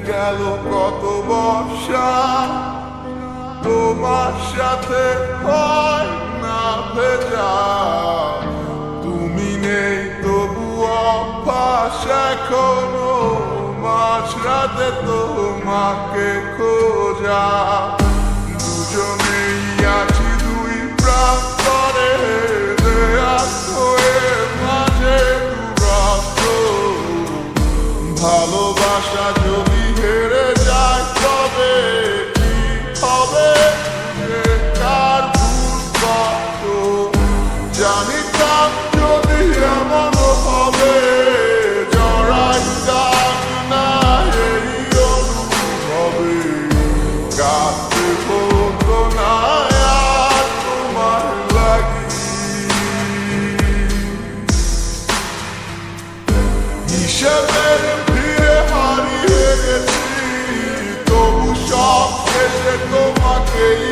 গেল কত বর্ষা। তোমার সাথে হয় না ভেজা। তুমি নেই তবু অভ্যাস, এখনও মাঝরাতে তোমাকে খোঁজা। দুজনেই আছি দুই ভালোবাসা যদি হিসেবের ভিড়ে হারিয়ে গেছি। তবু সব শেষে তোমাকেই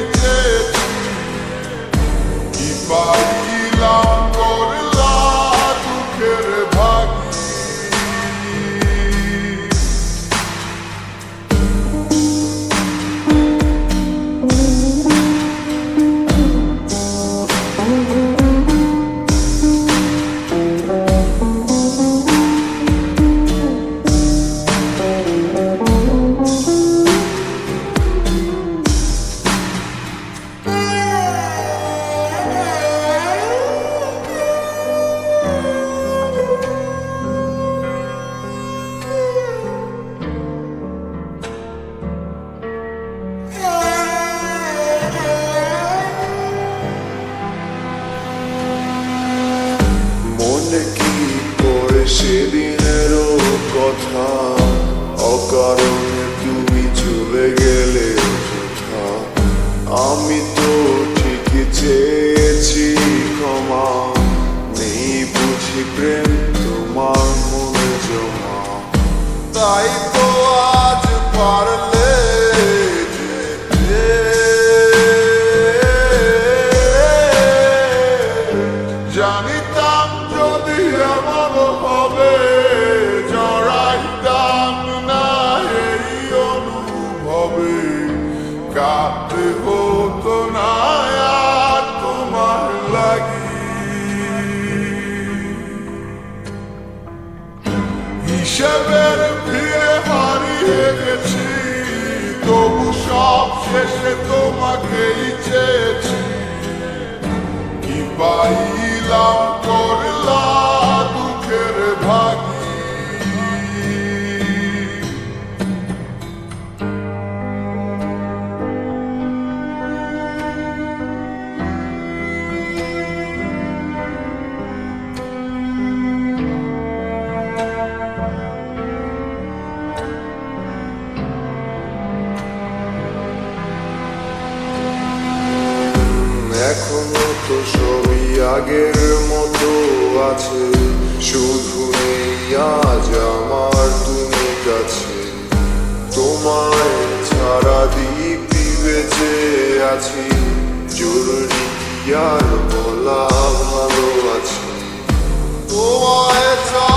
অকারণে তুমি চলে গেলে আমি তো ঠিকই চেয়েছি হিসেবের ভিড়ে হারিয়ে গেছি তবু সব শেষে তোমাকেই চেয়েছি। কি পাইলাম করলা সবই আগের মতো আছে। শুধু নেই আজ আমার তুমি কাছে। তোমায় ছাড়া দিব্যি বেঁচে আছি। জরুরি কি আর বলা ভালো তোমায়